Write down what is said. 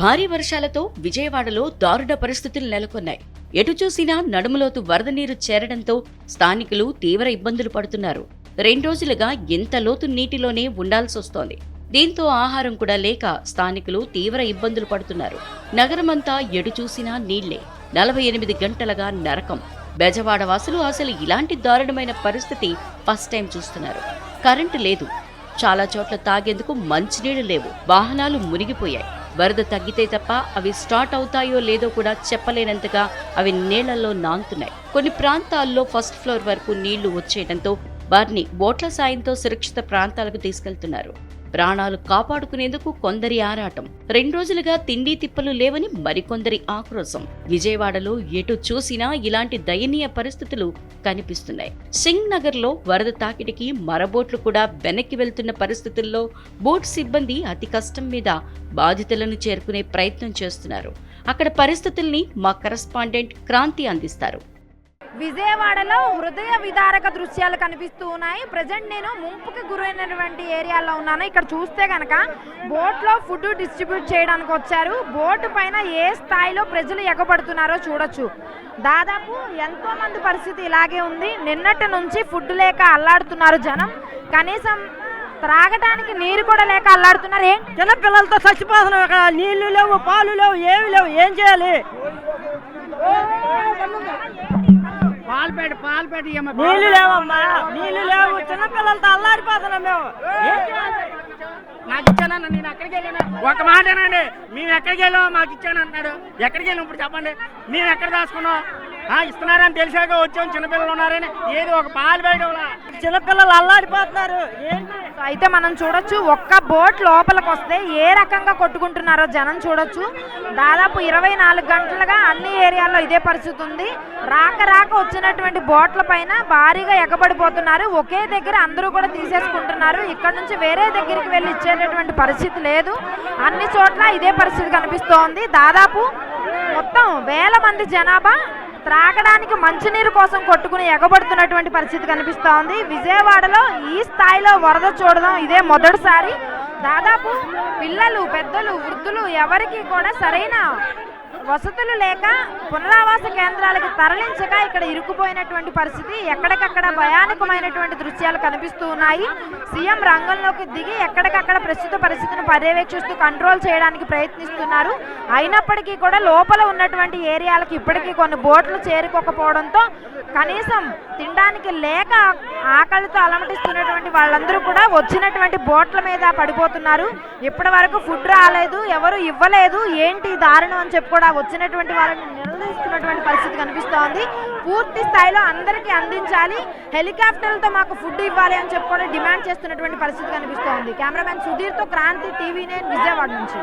భారీ వర్షాలతో విజయవాడలో దారుణ పరిస్థితులు నెలకొన్నాయి. ఎటు చూసినా నడుములోతు వరద నీరు చేరడంతో స్థానికులు తీవ్ర ఇబ్బందులు పడుతున్నారు. రెండు రోజులుగా ఎంత లోతు నీటిలోనే ఉండాల్సొస్తోంది దీంతో ఆహారం కూడా లేక స్థానికులు తీవ్ర ఇబ్బందులు పడుతున్నారు. నగరమంతా ఎటు చూసినా నీళ్ళే. నలభై ఎనిమిది గంటలుగా నరకం. బెజవాడ వాసులు అసలు ఇలాంటి దారుణమైన పరిస్థితి ఫస్ట్ టైం చూస్తున్నారు. కరెంటు లేదు. చాలా చోట్ల తాగేందుకు మంచినీళ్ళు లేవు. వాహనాలు మునిగిపోయాయి. వరద తగ్గితే తప్ప అవి స్టార్ట్ అవుతాయో లేదో కూడా చెప్పలేనంతగా అవి నీళ్ళలో నాంతున్నాయి కొన్ని ప్రాంతాల్లో ఫస్ట్ ఫ్లోర్ వరకు నీళ్ళు వచ్చేయడంతో వారిని బోట్ల సాయంతో సురక్షిత ప్రాంతాలకు తీసుకెళ్తున్నారు. ప్రాణాలు కాపాడుకునేందుకు కొందరి ఆరాటం. రెండు రోజులుగా తిండి తిప్పలు లేవని మరికొందరి ఆక్రోశం. విజయవాడలో ఎటు చూసినా ఇలాంటి దయనీయ పరిస్థితులు కనిపిస్తున్నాయి. సింగ్ నగర్లో వరద తాకిడికి మరబోట్లు కూడా వెనక్కి వెళ్తున్న పరిస్థితుల్లో బోట్ సిబ్బంది అతి కష్టం మీద బాధితులను చేరుకునే ప్రయత్నం చేస్తున్నారు. అక్కడ పరిస్థితుల్ని మా కరస్పాండెంట్ క్రాంతి అందిస్తారు. విజయవాడలో హృదయ విదారక దృశ్యాలు కనిపిస్తూ ఉన్నాయి ప్రజెంట్ నేను ముంపుకి గురైనటువంటి ఏరియాలో ఉన్నాను ఇక్కడ చూస్తే కనుక బోట్లో ఫుడ్ డిస్ట్రిబ్యూట్ చేయడానికి వచ్చారు బోటు పైన ఏ స్థాయిలో ప్రజలు ఎగబడుతున్నారో చూడొచ్చు దాదాపు ఎంతో మంది పరిస్థితి ఇలాగే ఉంది నిన్నటి నుంచి ఫుడ్ లేక అల్లాడుతున్నారు జనం కనీసం త్రాగటానికి నీరు కూడా లేక అల్లాడుతున్నారు ఏం చిన్న పిల్లలతో చచ్చిపోతున్నాం ఇక్కడ నీళ్ళు లేవు పాలు లేవు ఏమి లేవు ఏం చేయాలి పాల్పేట పాల్పేట. నీళ్ళు లేవమ్మా నీళ్ళు లేవు. చిన్న పిల్లలతో అల్లాడిపోతున్నాం మేము? నాకు ఇచ్చానన్న నేను ఎక్కడికి వెళ్ళాను. ఒక మాటేనండి మేము ఎక్కడికి వెళ్ళాం మాకు ఇచ్చాను అంటున్నాడు. ఎక్కడికి వెళ్ళాం ఇప్పుడు చెప్పండి. మేము ఎక్కడ దాచుకున్నాం? ఆ, ఇస్తున్నారని తెలిసాక వచ్చాం చిన్నపిల్లలు ఉన్నారని. ఏది ఒక పాలు బయట చిన్న పిల్లలు అల్లాడిపోతున్నారు అయితే మనం చూడొచ్చు ఒక్క బోట్ లోపలికి వస్తే ఏ రకంగా కొట్టుకుంటున్నారో జనం చూడొచ్చు. దాదాపు ఇరవై నాలుగు గంటలుగా అన్ని ఏరియాల్లో ఇదే పరిస్థితి ఉంది. రాక రాక వచ్చినటువంటి బోట్ల పైన భారీగా ఎగబడిపోతున్నారు. ఒకే దగ్గర అందరూ కూడా తీసేసుకుంటున్నారు. ఇక్కడ నుంచి వేరే దగ్గరికి వెళ్ళి ఇచ్చేటటువంటి పరిస్థితి లేదు. అన్ని చోట్ల ఇదే పరిస్థితి కనిపిస్తోంది. దాదాపు మొత్తం వేల మంది జనాభా త్రాగడానికి మంచినీరు కోసం కొట్టుకుని ఎగబడుతున్నటువంటి పరిస్థితి కనిపిస్తూ ఉంది విజయవాడలో ఈ స్థాయిలో వరద చూడడం ఇదే మొదటిసారి. దాదాపు పిల్లలు పెద్దలు వృద్ధులు ఎవరికి కూడా సరైన వసతులు లేక పునరావాస కేంద్రాలకు తరలించక ఇక్కడ ఇరుక్కుపోయినటువంటి పరిస్థితి ఎక్కడికక్కడ భయానకమైనటువంటి దృశ్యాలు కనిపిస్తూ ఉన్నాయి. సీఎం రంగంలోకి దిగి ఎక్కడికక్కడ ప్రస్తుత పరిస్థితిని పర్యవేక్షిస్తూ కంట్రోల్ చేయడానికి ప్రయత్నిస్తున్నారు. అయినప్పటికీ కూడా లోపల ఉన్నటువంటి ఏరియాలకు ఇప్పటికీ కొన్ని బోట్లు చేరుకోకపోవడంతో కనీసం తినడానికి లేక ఆకలితో అలమటిస్తున్నటువంటి వాళ్ళందరూ కూడా వచ్చినటువంటి బోట్ల మీద పడిపోతున్నారు. ఇప్పటి వరకు ఫుడ్ రాలేదు ఎవరు ఇవ్వలేదు ఏంటి దారుణం అని చెప్పి కూడా వచ్చినటువంటి వాళ్ళని నిర్వహిస్తున్నటువంటి పరిస్థితి కనిపిస్తోంది. పూర్తి స్థాయిలో అందరికీ అందించాలి. హెలికాప్టర్లతో మాకు ఫుడ్ ఇవ్వాలి అని చెప్పుకొని డిమాండ్ చేస్తున్నటువంటి పరిస్థితి కనిపిస్తోంది. కెమెరామెన్ సుధీర్తో క్రాంతి టీవీ నేను విజయవాడ నుంచి.